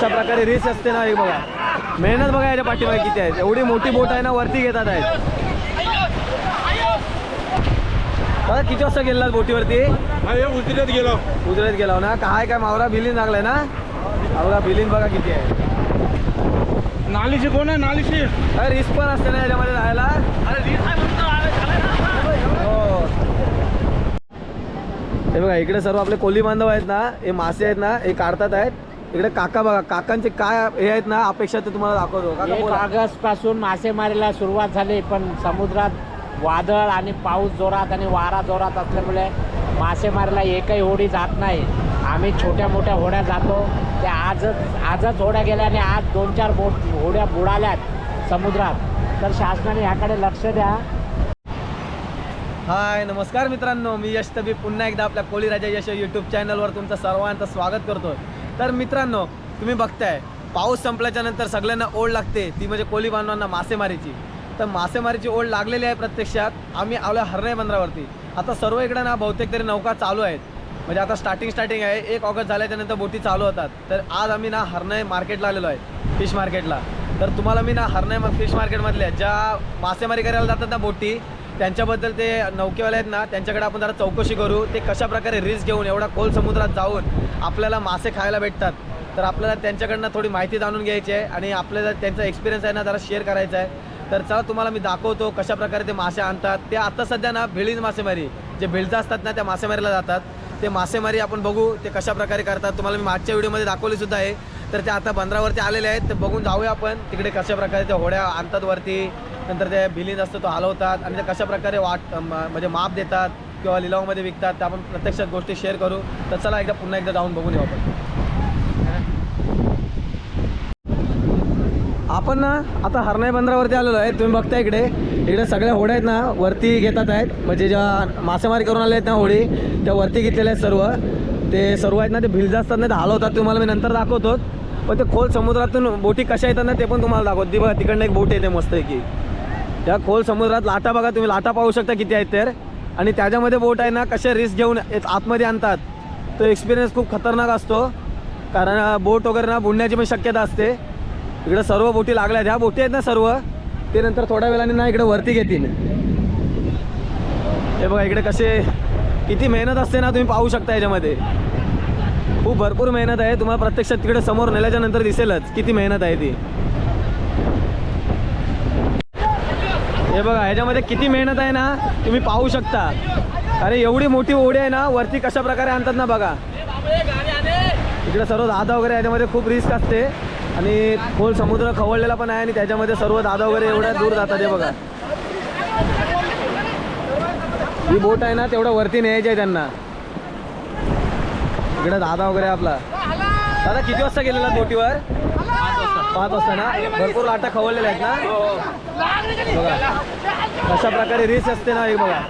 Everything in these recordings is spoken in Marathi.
कशा प्रकारे रेस असते ना हे बघा. मेहनत बघा याच्या पाठीमागे किती आहे. एवढी मोठी बोट आहे ना वरती घेतात आहेत. दादा किती वाजता गेलात बोटीवरती? अरे उतरत गेलो. उतरत गेला ना? काय काय मावरा बिलीन लागलाय ना? हा बघा बिलीन बघा किती आहे. नालीची कोण आहे? नालीची अरे रिस्क पण असते ना याच्यामध्ये राहायला? हो. हे बघा इकडे सर्व आपले कोली बांधव आहेत ना हे मासे आहेत ना हे काढतात आहेत. इकडे काका बघा काकांचे काय हे आहेत ना अपेक्षा ते तुम्हाला दाखवतो. काका एक बोला. ऑगस्टपासून मासेमारीला सुरुवात झाली पण समुद्रात वादळ आणि पाऊस जोरात आणि वारा जोरात असल्यामुळे मासेमारीला एकही होडी जात नाही. आम्ही छोट्या मोठ्या होड्या जातो. त्या आजच आजच होड्या गेल्या आणि आज दोन चार बोट होड्या बुडाल्यात समुद्रात. तर शासनाने ह्याकडे लक्ष द्या. हाय नमस्कार मित्रांनो. मी यश तबी पुन्हा एकदा आपल्या कोळी राजा यश यूट्यूब चॅनलवर तुमचं सर्वांचं स्वागत करतो तर मित्रांनो तुम्ही बघताय पाऊस संपल्याच्या नंतर सगळ्यांना ओढ लागते ती म्हणजे कोळी बांधवांना मासेमारीची. तर मासेमारीची ओढ लागलेली आहे प्रत्यक्षात आम्ही आलो हरणे बंदरावरती. आता सर्व इकडे ना बहुतेक तरी नौका चालू आहेत. म्हणजे आता स्टार्टिंग स्टार्टिंग आहे. एक ऑगस्ट झाल्याच्यानंतर बोटी चालू होतात. तर आज आम्ही ना हरणे मार्केटला आलेलो आहे फिश मार्केटला तर तुम्हाला मी ना हरणे फिश मार्केटमधल्या ज्या मासेमारी करायला जातात ना बोटी त्यांच्याबद्दल ते नौकेवाले आहेत ना त्यांच्याकडे आपण जरा चौकशी करू ते कशा प्रकारे रिस्क घेऊन एवढा खोल समुद्रात जाऊन आपल्याला मासे खायला भेटतात. तर आपल्याला त्यांच्याकडनं थोडी माहिती जाणून घ्यायची आहे आणि आपल्याला त्यांचा एक्सपिरियन्स आहे ना जरा शेअर करायचा आहे. तर चला तुम्हाला मी दाखवतो कशा प्रकारे ते मासे आणतात. ते आता सध्या ना भिळीज मासेमारी जे भिलचं असतात ना त्या मासेमारीला जातात. ते मासेमारी आपण बघू ते कशा प्रकारे करतात. तुम्हाला मी मागच्या व्हिडिओमध्ये दाखवली सुद्धा आहे. तर ते आता बंदरावरती आलेले आहेत. ते बघून जाऊया आपण तिकडे कशा प्रकारे त्या होड्या आणतात वरती. नंतर ते बिलिंज असतं तो हलवतात आणि ते कशा प्रकारे वाट म्हणजे माप देतात किंवा लिलावामध्ये विकतात त्या आपण प्रत्यक्षात गोष्टी शेअर करू. तर चला एकदा पुन्हा एकदा जाऊन बघून येऊ आपण. आपण ना आता हरणाई बंदरावरती आलेलो आहे. तुम्ही बघता इकडे. इकडे सगळ्या होड्या आहेत ना वरती घेतात आहेत. म्हणजे ज्या मासेमारी करून आले आहेत ना होडी त्या वरती घेतलेल्या आहेत सर्व. ते सर्व आहेत ना ते भिलजा असतात ना ते हलवतात तुम्हाला मी नंतर दाखवतोच पण ते खोल समुद्रातून बोटी कशा येतात ना ते पण तुम्हाला दाखवत. ती बघा तिकडनं एक बोट येते मस्त की त्या खोल समुद्रात लाटा बघा तुम्ही. लाटा पाहू शकता किती आहेत तर. आणि त्याच्यामध्ये बोट आहे ना कशा रिस्क घेऊन आतमध्ये आणतात. तो एक्सपिरियन्स खूप खतरनाक असतो. कारण बोट वगैरे ना बुडण्याची पण शक्यता असते. इकडे सर्व बोटी लागल्या. ह्या बोटी आहेत ना सर्व ते नंतर थोड्या वेळाने ना इकडे वरती घेतील. हे बघा इकडे कसे किती मेहनत असते ना तुम्ही पाहू शकता याच्यामध्ये. खूप भरपूर मेहनत आहे. तुम्हाला प्रत्यक्षात तिकडे समोर नेल्याच्या नंतर दिसेलच किती मेहनत आहे ती. हे बघा ह्याच्यामध्ये किती मेहनत आहे ना तुम्ही पाहू शकता. अरे एवढी मोठी ओढी आहे ना वरती कशा प्रकारे आणतात ना बघा. इकडे सर्व दादा वगैरे याच्यामध्ये खूप रिस्क असते. आणि खोल समुद्र खवळलेला पण आहे आणि त्याच्यामध्ये सर्व दादा वगैरे एवढ्या दूर जातात हे बघा. ही बोट आहे ना तेवढं वरती न्यायची आहे त्यांना. इकडे दादा वगैरे आपला. दादा किती वाजता गेलेला बोटीवर? पाच वाजता ना? भरपूर लाटा खवळलेल्या आहेत ना? बघा. प्रकारे रिस्क असते ना हे बघा.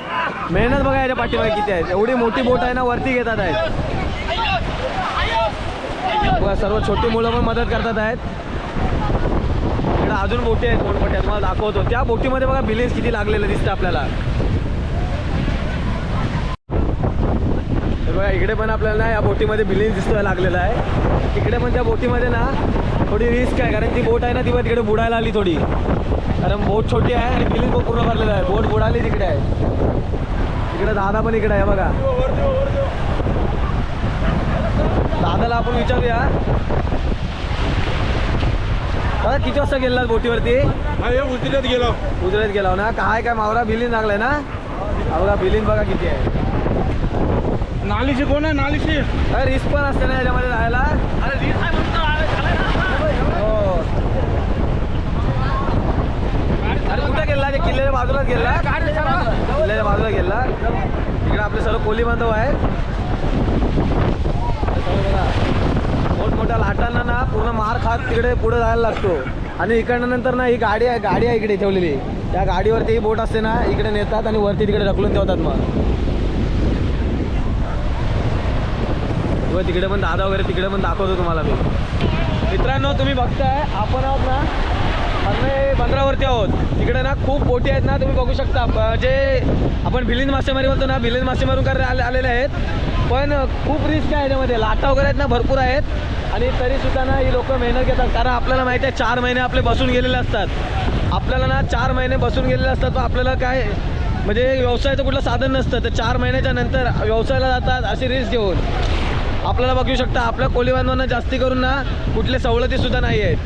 मेहनत बघा याच्या पाठीमागे किती आहेत एवढी मोठी बोट आहे ना वरती घेतात आहेत. बघा सर्व छोटी मुलं पण मदत करतात आहेत. इकडं अजून बोटी आहेत मोठमोठ्या तुम्हाला दाखवतो. त्या बोटीमध्ये बघा बिलेज किती लागलेलं दिसतं आपल्याला. बघा इकडे पण आपल्याला ना या बोटीमध्ये बिलिंग दिसतोय लागलेला आहे. इकडे पण त्या बोटीमध्ये ना थोडी रिस्क आहे कारण ती बोट आहे ना ती पण तिकडे बुडायला आली थोडी. कारण बोट छोटी आहे आणि बिलिंग पण पूर्ण भरलेलं आहे. बोट बुडाली तिकडे आहे. इकडे दादा पण इकडे आहे बघा. दादाला आपण विचारूया. दादा किती वाजता गेलात बोटीवरती? उतरत गेलो. उतरत गेला ना? काय काय मावरा बिलिंग लागलाय ना? हा बघा बिलिंग बघा किती आहे. नालीची कोण आहे? नालीची अरे रिस्क पण असते ना याच्यामध्ये राहायला? हो. अरे कुठं गेला ते किल्ल्याच्या बाजूलाच गेला किल्ल्याच्या बाजूला गेला इकडे आपले सर्व कोली बांधव आहेत. मोठमोठ्या लाटांना ना पूर्ण मार खात तिकडे पुढे जायला लागतो. आणि इकडनं नंतर ना ही गाडी आहे गाडी आहे इकडे ठेवलेली. त्या गाडीवरती ही बोट असते ना इकडे नेतात आणि वरती तिकडे ढकलून ठेवतात मग. व तिकडे पण दादा वगैरे तिकडे पण दाखवतो तुम्हाला मी. मित्रांनो तुम्ही बघताय आपण आहोत ना हरणे बंदरावरती आहोत. तिकडे ना खूप बोटी आहेत ना तुम्ही बघू शकता. जे आपण भिलिंद मासेमारी म्हणतो ना भिलिंद मासेमारून करायला आलेले आहेत. पण खूप रिस्क आहे याच्यामध्ये. लाटा वगैरे आहेत ना भरपूर आहेत. आणि तरी सुद्धा ना ही लोक मेहनत घेतात. कारण आपल्याला माहिती आहे चार महिने आपले बसून गेलेले असतात. आपल्याला ना चार महिने बसून गेलेले असतात आपल्याला काय म्हणजे व्यवसायाचं कुठलं साधन नसतं. तर चार महिन्याच्या नंतर व्यवसायाला जातात अशी रिस्क घेऊन. आपल्याला बघू शकता आपल्या कोली बांधवांना जास्ती करून ना कुठले सवलतीसुद्धा नाही आहेत.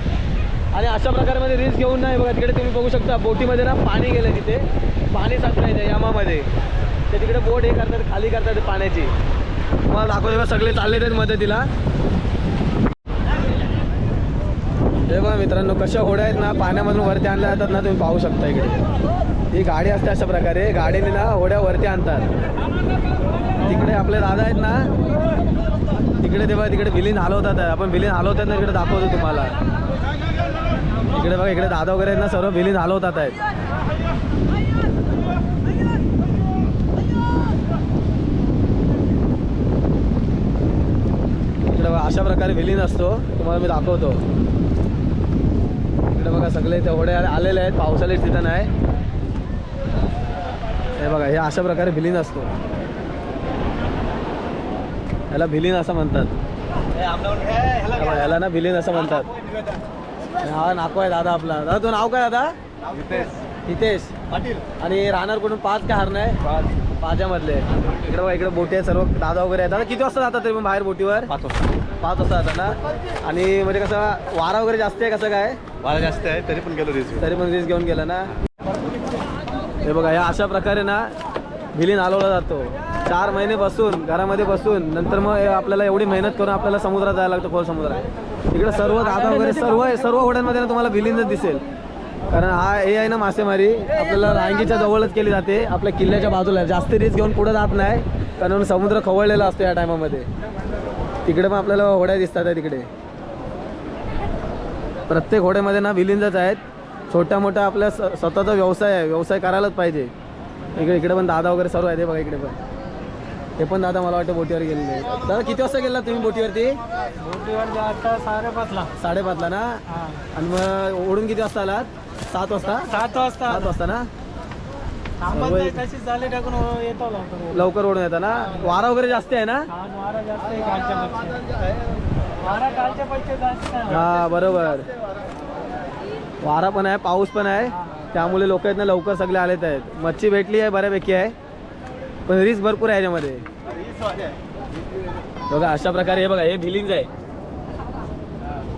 आणि अशा प्रकारमध्ये रिस्क घेऊन नाही बघा तिकडे तुम्ही बघू शकता बोटीमध्ये ना पाणी गेलं तिथे. पाणी साचलं आहे यामामध्ये. ते तिकडे बोट हे करतात खाली करतात पाण्याची. मला दाखवते बघा सगळे चालले आहेत मदतीला. हे बघा मित्रांनो कशा होड्या आहेत ना पाण्यामधून वरती आणल्या जातात ना तुम्ही पाहू शकता इकडे. ही गाडी असते अशा प्रकारे गाडीने ना होड्या वरती आणतात. तिकडे आपले दादा आहेत ना तिकडे तेव्हा तिकडे विलीन हलवतात. आपण विलीन हलवतात ना इकडे दाखवतो तुम्हाला. इकडे बघा इकडे दादा वगैरे आहेत ना सर्व विलीन हलवतात आहेत. अशा प्रकारे विलीन असतो. तुम्हाला मी दाखवतो. इकडे बघा सगळे तेवढे आलेले आहेत. पावसाळी ठिकाण आहे. हे बघा हे अशा प्रकारे भिलीन असतो. याला भिलीन असं म्हणतात. हे बघा, याला ना भिलीन असं म्हणतात. हा नाको आहे दादा आपला. दादा तो नाव काय दादा? हितेश. आणि राहणार कुठून? पाच का हरणं आहे? पाच्यामधले. इकडे बघा इकडे बोटी आहे सर्व. दादा वगैरे आहेत. दादा किती वाजता जातात तरी बाहेर बोटीवर? पाच वाजता. पाच वाजता जातात ना? आणि म्हणजे कसं वारा वगैरे जास्त आहे कसं काय? वारा जास्त आहे तरी पण गेलो रिस्क तरी पण रिस्क घेऊन गेला ना? हे बघा या अशा प्रकारे ना विलीन हलवला जातो. चार महिने बसून घरामध्ये बसून नंतर मग हे आपल्याला एवढी मेहनत करून आपल्याला समुद्रात जायला लागतं खोल समुद्रात. इकडे सर्व दादा वगैरे सर्व सर्व होड्यांमध्ये ना तुम्हाला विलीनच दिसेल. कारण हा हे आहे ना मासेमारी आपल्याला रांगीच्या जवळच केली जाते. आपल्या किल्ल्याच्या बाजूला. जास्त रिस्क घेऊन पुढे जात नाही. कारण समुद्र खवळलेला असतो या टायमामध्ये तिकडे पण आपल्याला होड्या दिसतात आहे तिकडे. प्रत्येक होड्यामध्ये ना विलीनच आहेत. छोट्या मोठ्या आपल्या स्वतःचा व्यवसाय आहे. व्यवसाय करायलाच पाहिजे. इकडे इकडे पण दादा वगैरे सर्व आहे ते बघा इकडे पण. हे पण दादा मला वाटतं बोटीवर गेलेले आहेत. दादा किती वाजता गेला तुम्ही बोटीवरती? बोटीवर आता साडेपाचला. साडेपाचला ना? आणि मग ओढून किती वाजता आलात? सात वाजता? सात वाजता. सात वाजता ना? थांबत सर्व- नाही तशीच झाले टाकून येतो लवकर. लवकर ओढून येतं ना? वारा वगैरे जास्त आहे ना? हा, वारा जास्त आहे कालच्या पेक्षा. वारा कालच्या पेक्षा जास्त आहे. हा बरोबर. वारा पण आहे पाऊस पण आहे. त्यामुळे लोक आहेत ना लवकर सगळे आलेत आहेत. मच्छी भेटली आहे बऱ्यापैकी आहे. पण रिस्क भरपूर आहे याच्यामध्ये. बघा अशा प्रकारे हे बघा हे बिलिंग आहे.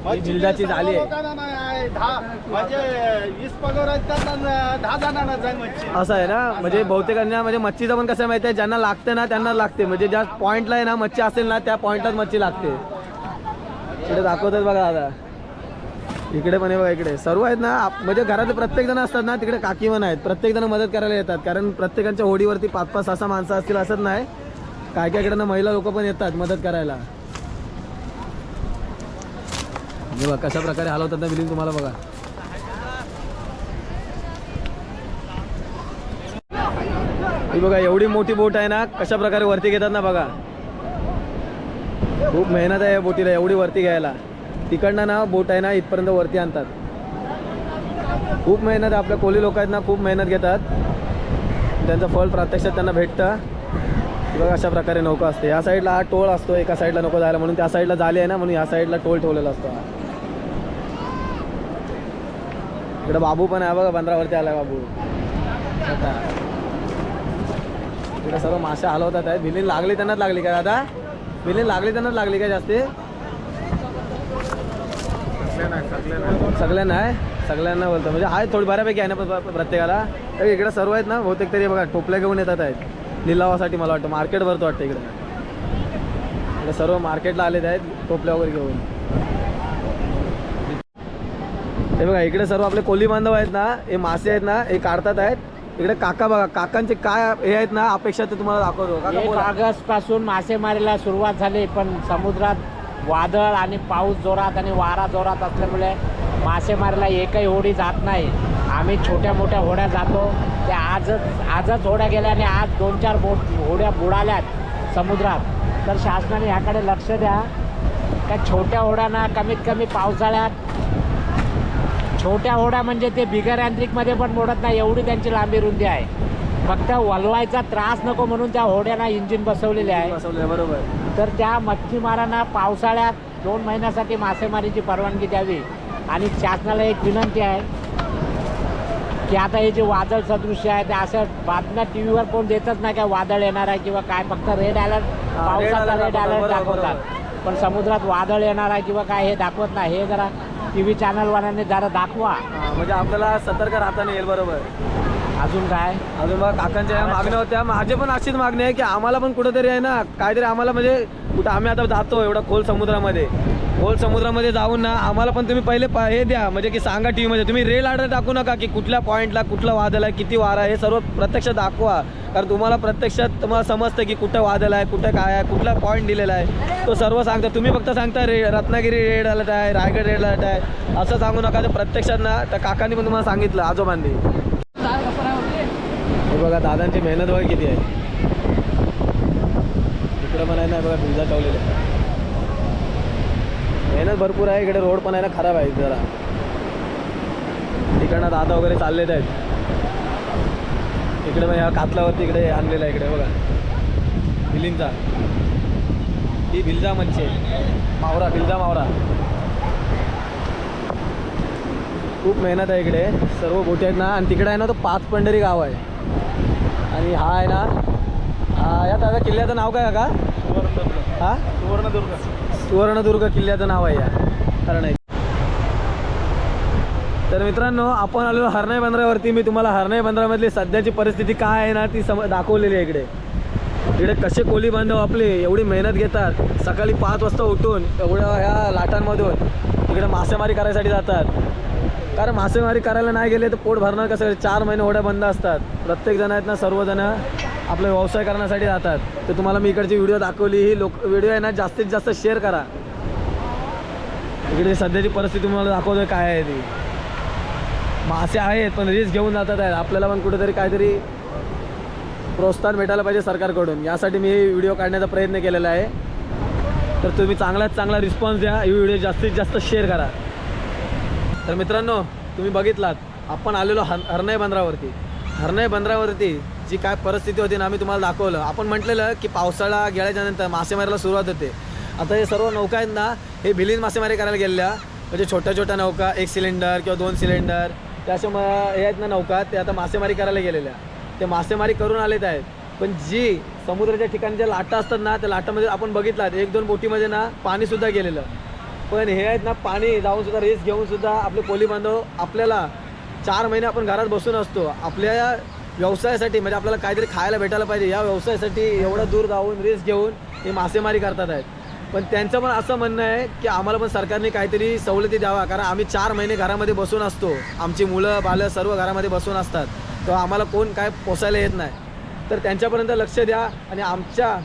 ही बिल्डाची झाली आहे. म्हणजे असं आहे ना? म्हणजे बहुतेकांना म्हणजे मच्छीचं पण कसं माहिती आहे? ज्यांना लागते ना त्यांना लागते. म्हणजे ज्या पॉईंटला आहे ना मच्छी असेल ना त्या पॉईंटलाच मच्छी लागते. इकडे दाखवतात बघा दादा इकडे पण बघा इकडे. सर्व आहेत ना म्हणजे घरातले प्रत्येक जण असतात ना तिकडे काकी पण आहेत. प्रत्येक जण मदत करायला येतात. कारण प्रत्येकाच्या होडीवरती पाच पाच सहा माणसं असतील असत नाही. काय काय इकडे ना महिला लोक पण येतात मदत करायला. बघा कशा प्रकारे हलवतात ना बिलिंग तुम्हाला बघा. ही बघा एवढी मोठी बोट आहे ना कशा प्रकारे वरती घेतात ना बघा. खूप मेहनत आहे या बोटीला एवढी वरती घ्यायला. तिकडनं ना बोट आहे ना इथपर्यंत वरती आणतात. खूप मेहनत आपल्या कोली लोक आहेत ना खूप मेहनत घेतात. त्यांचं फळ प्रत्यक्षात त्यांना भेटतं. ही बघा अशा प्रकारे नौका असते. या साईडला हा टोळ असतो एका साईडला नको जायला म्हणून. त्या साईडला झाले आहे ना म्हणून या साईडला टोल ठेवलेला असतो इकडं बाबू पण आहे बघा बंदरावरती आला बाबू. आता. इकडे सर्व मासे हलवतात आहे बिलीन लागली त्यांनाच लागली का दादा? बिलीन लागली त्यांनाच लागली का जास्ती? सगळ्यांना आहे? सगळ्यांना बोलतो. म्हणजे आहे थोडी बऱ्यापैकी आहे ना प्रत्येकाला. तर इकडे सर्व आहेत ना बहुतेक तरी बघा टोपल्या घेऊन येतात आहेत. लिलावासाठी मला वाटतं. मार्केट भरतो वाटतं इकडे. इकडे सर्व मार्केटला आलेत आहेत टोपल्या वगैरे घेऊन. हे बघा इकडे सर्व आपले कोली बांधव आहेत ना हे मासे आहेत ना हे काढतात आहेत. इकडे काका बघा काकांचे काय हे आहेत ना अपेक्षा ते तुम्हाला दाखवतो. काका. ऑगस्टपासून मासेमारीला सुरुवात झाली पण समुद्रात वादळ आणि पाऊस जोरात आणि वारा जोरात असल्यामुळे मासेमारीला एकही होडी जात नाही. आम्ही छोट्या मोठ्या होड्या जातो. त्या आजच आजच होड्या गेल्या आणि आज दोन चार बोट होड्या बुडाल्यात समुद्रात. तर शासनाने ह्याकडे लक्ष द्या. त्या छोट्या होड्यांना कमीत कमी पावसाळ्यात छोट्या होड्या म्हणजे ते बिगर यांत्रिकमध्ये पण मोडत नाही एवढी त्यांची लांबी रुंदी आहे. फक्त वलवायचा त्रास नको म्हणून त्या होड्यांना इंजिन बसवलेले आहे. बसवलंय बरोबर. तर त्या मच्छीमारांना पावसाळ्यात दोन महिन्यासाठी मासेमारीची परवानगी द्यावी. आणि शासनाला एक विनंती आहे की आता हे जे वादळ सदृश्य आहे ते असं बातम्या टी व्हीवर कोण देतच नाही काय वादळ येणार आहे किंवा काय फक्त रेड अलर्ट पावसाचा रेड अलर्ट दाखवतात. पण समुद्रात वादळ येणार आहे किंवा काय हे दाखवत नाही. हे जरा टी व्ही चॅनलवाल्यांनी जरा दाखवा. म्हणजे आपल्याला सतर्क राहता येईल बरोबर. अजून काय? अजून बघा काकांच्या या मागण्या होत्या. माझे पण अशीच मागणी आहे की आम्हाला पण कुठेतरी आहे ना काहीतरी आम्हाला म्हणजे कुठं आम्ही आता जातो एवढा खोल समुद्रामध्ये. खोल समुद्रामध्ये जाऊन ना आम्हाला पण तुम्ही पहिले प- हे द्या म्हणजे की सांगा टी व्हीमध्ये तुम्ही रेल आर्डर टाकू नका की कुठल्या पॉईंटला कुठलं वादळ आहे किती वारा आहे हे सर्व प्रत्यक्ष दाखवा. कारण तुम्हाला प्रत्यक्षात तुम्हाला समजतं की कुठं वादळ आहे कुठं काय आहे कुठला पॉईंट दिलेला आहे. तो सर्व सांगता. तुम्ही फक्त सांगता रे रत्नागिरी रेड अलर्ट आहे रायगड रेड अलर्ट आहे. असं सांगू नका तर प्रत्यक्षात ना त्या काकांनी पण तुम्हाला सांगितलं आजोबांनी. हे बघा दादांची मेहनत बघा किती आहे. इकडं पण आहे ना बघा भिजा ठेवलेले मेहनत भरपूर आहे इकडे रोड पण आहे ना खराब आहे जरा. तिकडनं दादा वगैरे चाललेत आहेत. इकडे मग ह्या कातलावरती इकडे आणलेलं आहे इकडे बघा. भिलींचा. ही भिलजा मच्छी आहे. मावरा भिलजा मावरा. खूप मेहनत आहे इकडे. सर्व बोटी आहेत ना आणि तिकडे आहे ना तो पाच पंढरी गाव आहे. आणि हा आहे ना हा या दादा किल्ल्याचं नाव काय का सुवर्णदुर्ग हा? सुवर्णदुर्ग सुवर्णदुर्ग किल्ल्याचं नाव आहे या. हरणै तर मित्रांनो आपण आलो हरणाई बंदरावरती. मी तुम्हाला हरणाई बंदरामधली सध्याची परिस्थिती काय आहे ना ती सम दाखवलेली आहे इकडे. इकडे कसे कोली बांधव आपले एवढी मेहनत घेतात. सकाळी पाच वाजता उठून एवढ्या ह्या लाटांमधून इकडे मासेमारी करायसाठी जातात. कारण मासेमारी करायला नाही गेले तर पोट भरणार कसं? चार महिने होड्या बंद असतात. प्रत्येक जण आहेत ना सर्वजण आपला व्यवसाय करण्यासाठी जातात. तर तुम्हाला मी इकडची व्हिडिओ दाखवली. ही लोक व्हिडिओ आहे ना जास्तीत जास्त शेअर करा. इकडे सध्याची परिस्थिती तुम्हाला दाखवतोय काय आहे ती. मासे आहेत पण रिस्क घेऊन जातात आहेत. आपल्याला पण कुठेतरी काहीतरी प्रोत्साहन भेटायला पाहिजे सरकारकडून. यासाठी मी व्हिडिओ काढण्याचा प्रयत्न केलेला आहे. तर तुम्ही चांगल्यात चांगला रिस्पॉन्स द्या. ही व्हिडिओ जास्तीत जास्त शेअर करा. तर मित्रांनो तुम्ही बघितलात आपण आलेलो हर हरणाई बंदरावरती. हरणाई बंदरावरती जी काय परिस्थिती होती ना आम्ही तुम्हाला दाखवलं. आपण म्हटलेलं की पावसाळा गेल्याच्यानंतर मासेमारीला सुरुवात होते. आता हे सर्व नौका आहेत ना हे भिलीन मासेमारी करायला गेलेल्या. म्हणजे छोट्या छोट्या नौका एक सिलेंडर किंवा दोन सिलेंडर. त्या असे म हे आहेत ना नौका ते आता मासेमारी करायला गेलेल्या. ते मासेमारी करून आलेत आहेत. पण जी समुद्राच्या ठिकाणी ज्या लाटा असतात ना त्या लाटामध्ये आपण बघितलात एक दोन बोटीमध्ये ना पाणीसुद्धा गेलेलं. पण हे आहेत ना पाणी जाऊन सुद्धा रेस घेऊन सुद्धा आपले कोली बांधव आपल्याला चार महिने आपण घरात बसून असतो. आपल्या व्यवसायासाठी म्हणजे आपल्याला काहीतरी खायला भेटायला पाहिजे या व्यवसायासाठी एवढं दूर जाऊन रेस घेऊन हे मासेमारी करतात आहेत. पण त्यांचं पण असं म्हणणं आहे की आम्हाला पण सरकारने काहीतरी सवलती द्यावा कारण आम्ही चार महिने घरामध्ये बसून असतो. आमची मुलं बालं सर्व घरामध्ये बसून असतात. तर आम्हाला कोण काय पोसायला येत नाही. तर त्यांच्यापर्यंत लक्ष द्या आणि आमच्या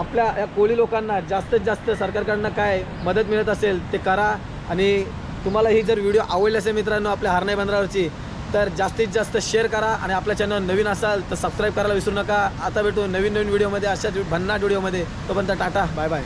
आपल्या या कोळी लोकांना जास्तीत जास्त सरकारकडनं काय मदत मिळत असेल ते करा. आणि तुम्हाला ही जर व्हिडिओ आवडली असेल मित्रांनो आपल्या हरणाई बंदरावरची तर जास्तीत जास्त शेअर करा आणि आपल्या चॅनल नवीन असाल तर सबस्क्राईब करायला विसरू नका. आता भेटू नवीन नवीन व्हिडिओमध्ये अशाच भन्नाट व्हिडिओमध्ये तोपर्यंत टाटा बाय बाय